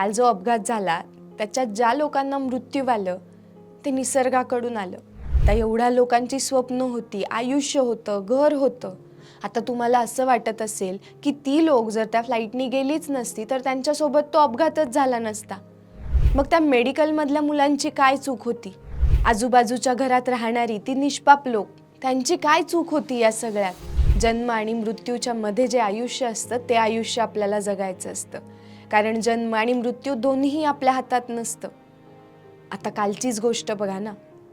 काल जो अपघात झाला त्याच्यात ज्या लोकांना मृत्यू आलं ते निसर्गाकडून आलं. त्या एवढ्या लोकांची स्वप्न होती आयुष्य होतं घर होतं. आता तुम्हाला असं वाटत असेल की ती लोक जर त्या फ्लाईटनी गेलीच नसती तर त्यांच्यासोबत तो अपघातच झाला नसता. मग त्या मेडिकलमधल्या मुलांची काय चूक होती? आजूबाजूच्या घरात राहणारी ती निष्पाप लोक त्यांची काय चूक होती या सगळ्यात? जन्म आणि मृत्यूच्या मध्ये जे आयुष्य असतं ते आयुष्य आपल्याला जगायचं असतं. कारण जन्म आणि मृत्यू दोन्ही आपल्या हातात नसतं. आता कालचीच गोष्ट बघा ना.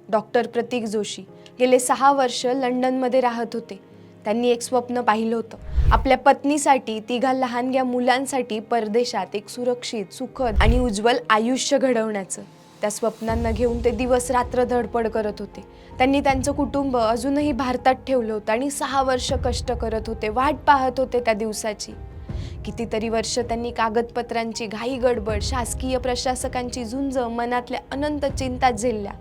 डॉक्टर प्रतीक जोशी गेले सहा वर्ष लंडनमध्ये राहत होते. त्यांनी एक स्वप्न पाहिलं होतं. आपल्या पत्नीसाठी तिघा लहानग्या मुलांसाठी परदेशात एक सुरक्षित सुखद आणि उज्ज्वल आयुष्य घडवण्याचं. त्या स्वप्नांना घेऊन ते दिवस रात्र धडपड करत होते. त्यांनी त्यांचं कुटुंब अजूनही भारतात ठेवलं होतं आणि सहा वर्ष कष्ट करत होते. वाट पाहत होते त्या दिवसाची. कितीतरी वर्ष त्यांनी कागदपत्रांची घाई गडबड शासकीय प्रशासकांची झुंज मनातल्या अनंत चिंता झेलल्या.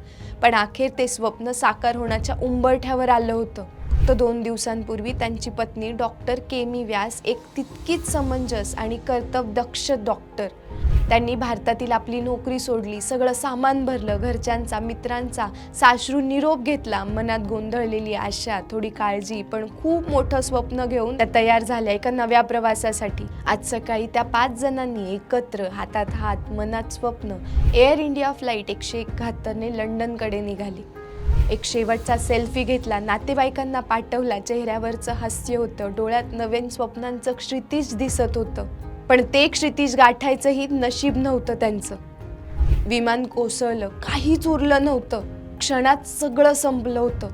पण अखेर ते स्वप्न साकार होण्याच्या उंबरठ्यावर आलं होतं. तर दोन दिवसांपूर्वी त्यांची पत्नी डॉक्टर केमी व्यास एक तितकीच समंजस आणि कर्तव्यदक्ष डॉक्टर. त्यांनी भारतातील आपली नोकरी सोडली सगळं सामान भरलं घरच्यांचा मित्रांचा साश्रू निरोप घेतला मनात गोंधळलेली आशा थोडी काळजी पण खूप मोठं स्वप्न घेऊन त्या तयार झाल्या एका नव्या प्रवासासाठी. आज सकाळी त्या पाच जणांनी एकत्र हातात हात मनात स्वप्न एअर इंडिया फ्लाईट एकशे एकाहत्तरने लंडनकडे निघाली. एक शेवटचा सेल्फी घेतला नातेवाईकांना पाठवला चेहऱ्यावरचं हास्य होतं डोळ्यात नवीन स्वप्नांचं क्षितिज दिसत होतं. पण ते क्षितिज गाठायचंही नशीब नव्हतं त्यांचं. विमान कोसळलं काहीच उरलं नव्हतं. क्षणात सगळं संपलं होतं.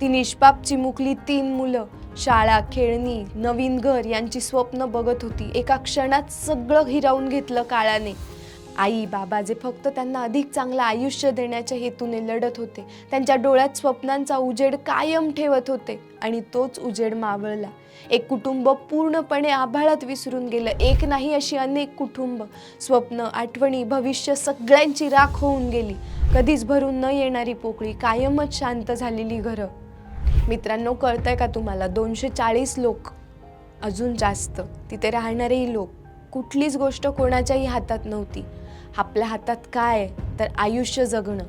ती निष्पाप चिमुकली तीन मुलं शाळा खेळणी नवीन घर यांची स्वप्न बघत होती. एका क्षणात सगळं हिरावून घेतलं काळाने. आई बाबा जे फक्त त्यांना अधिक चांगलं आयुष्य देण्याच्या हेतूने लढत होते त्यांच्या डोळ्यात स्वप्नांचा उजेड कायम ठेवत होते आणि तोच उजेड मावळला. एक कुटुंब पूर्णपणे आभाळात विसरून गेलं. एक नाही अशी अनेक कुटुंब. स्वप्न आठवणी भविष्य सगळ्यांची राख होऊन गेली. कधीच भरून न येणारी पोकळी कायमच शांत झालेली घरं. मित्रांनो कळतंय का तुम्हाला? दोनशे चाळीस लोक अजून जास्त. तिथे राहणारेही लोक. कुठलीच गोष्ट कोणाच्याही हातात नव्हती. आपल्या हातात काय आहे? तर आयुष्य जगणं.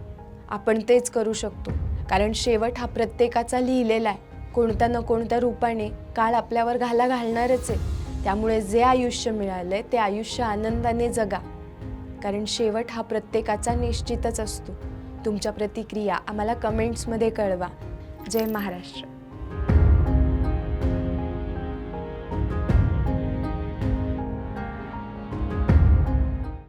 आपण तेच करू शकतो. कारण शेवट हा प्रत्येकाचा लिहिलेला आहे. कोणत्या न कोणत्या रूपाने काळ आपल्यावर घाला घालणारच आहे. त्यामुळे जे आयुष्य मिळालं आहे ते आयुष्य आनंदाने जगा. कारण शेवट हा प्रत्येकाचा निश्चितच असतो. तुमच्या प्रतिक्रिया आम्हाला कमेंट्समध्ये कळवा. जय महाराष्ट्र.